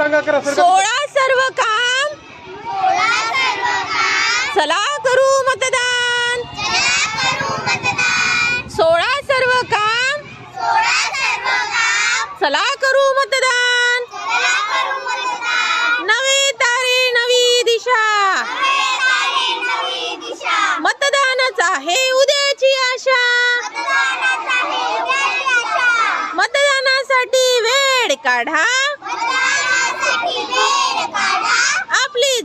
सांगा करा सोळा सर्व काम. चला करू मतदान. सोळा सर्व काम. चला करू मतदान. नवी तारे नवी दिशा. मतदानच आहे उद्याची आशा. मतदानासाठी वेळ काढा.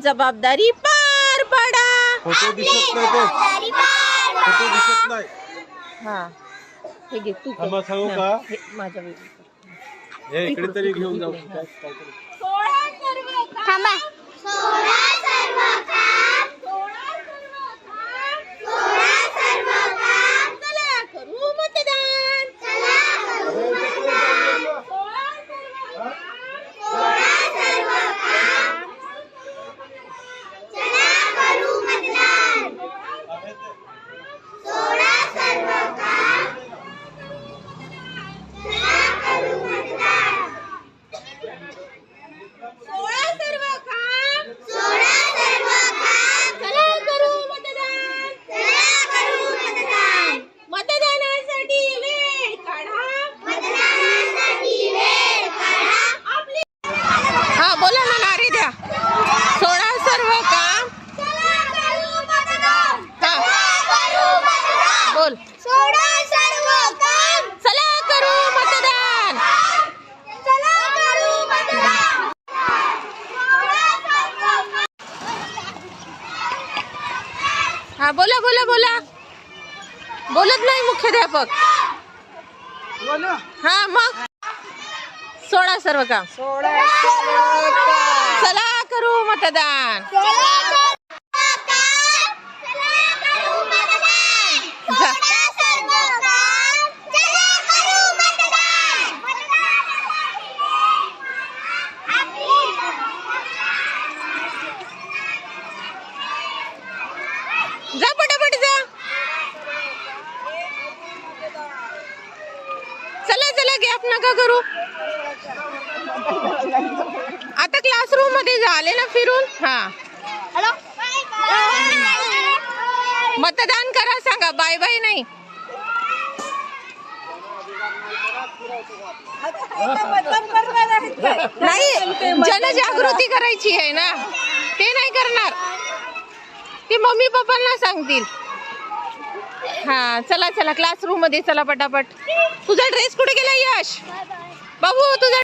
जबाबदारी पार पडा। फ़ोटो दिसत नाही ते. फ़ोटो दिसत नाही. हा. हे घे तू कर. थांबा, सांगू हा, का? हे माझ्या वेळी. हे इकडे तरी घेऊन जाऊ. इकडे, सोळा बोला ना नारी द्या. सोळा सर्व काम. बोल. सोळा सर्व काम चला करू मतदान. चला करू हा बोला बोला बोला. बोलत नाही मुख्याध्यापक. हा मग. सोळा सर्व काम. चला करू मतदान. जा पटापट जा. चला गॅप नका करू. आता क्लासरूममध्ये झाले ना फिरून? हा. हॅलो? मतदान करा सांगा. बाय बाय नाही. नाही जनजागृती करायची आहे ना. ते नाही करणार. ते मम्मी पप्पांना सांगतील. हा चला चला क्लासरूममध्ये चला पटापट. तुझा ड्रेस कुठे गेला यश? बाबू तुझा